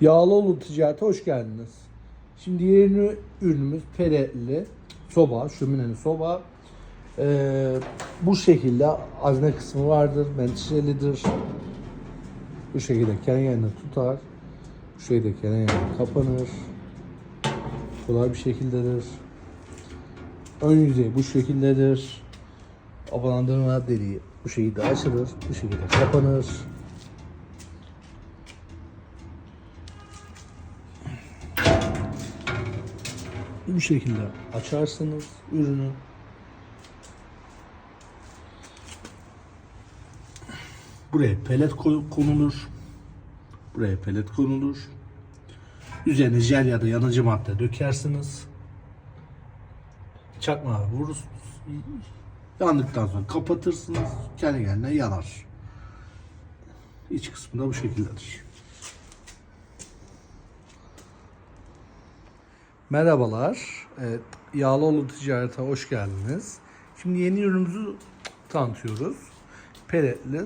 Yağlıoğlu Ticaret'e hoş geldiniz. Şimdi yeni ürünümüz peletli soba, şömineli soba. Ee, bu şekilde azne kısmı vardır, menteşelidir. Bu şekilde kendi kendine tutar. Bu şekilde kendi kendine kapanır. Kolay bir şekildedir. Ön yüzey bu şekildedir. Abanandırma deliği bu şekilde açılır, bu şekilde kapanır. Bu şekilde açarsınız ürünü. Buraya pelet ko- konulur. Buraya pelet konulur. Üzerine jel ya da yanıcı madde dökersiniz. Çakmağı vurursunuz. Yandıktan sonra kapatırsınız. Kendi kendine yanar. İç kısmı da bu şekildedir. Merhabalar. Evet, Yağlıoğlu Ticaret'e hoş geldiniz. Şimdi yeni ürünümüzü tanıtıyoruz. Peletli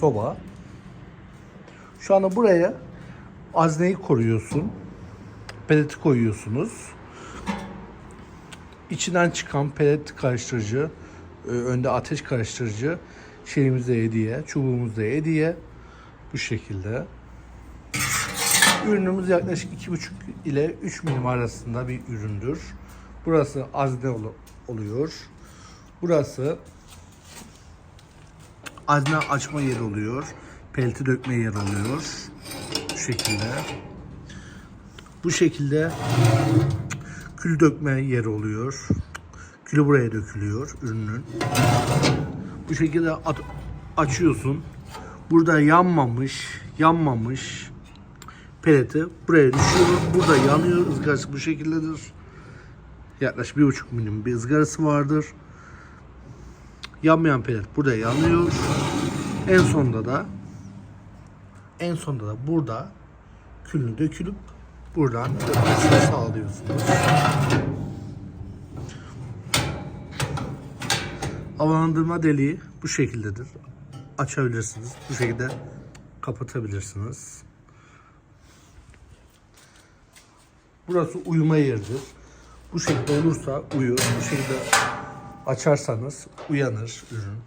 soba. Şu anda buraya azneyi koruyorsun. Peleti koyuyorsunuz. İçinden çıkan pelet karıştırıcı, e, önde ateş karıştırıcı şeyimizde hediye, çubuğumuzda hediye. Bu şekilde. Ürünümüz yaklaşık 2,5 ile 3 milim arasında bir üründür. Burası azne ol- oluyor. Burası azne açma yeri oluyor. Pelti dökme yeri oluyor. Bu şekilde. Bu şekilde kül dökme yeri oluyor. Külü buraya dökülüyor ürünün. Bu şekilde açıyorsun. Burada yanmamış, yanmamış peleti buraya düşüyor. Burada yanıyor. ızgarası bu şekildedir. Yaklaşık bir buçuk milim bir ızgarası vardır. Yanmayan pelet burada yanıyor. En sonunda da en sonunda da burada külünü dökülüp buradan dökmesini sağlıyorsunuz. Havalandırma deliği bu şekildedir. Açabilirsiniz. Bu şekilde kapatabilirsiniz. Burası uyuma yeridir. Bu şekilde olursa uyur. Bu şekilde açarsanız uyanır ürün.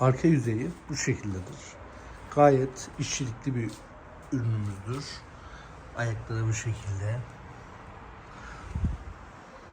Arka yüzeyi bu şekildedir. Gayet işçilikli bir ürünümüzdür. Ayakları bu şekilde.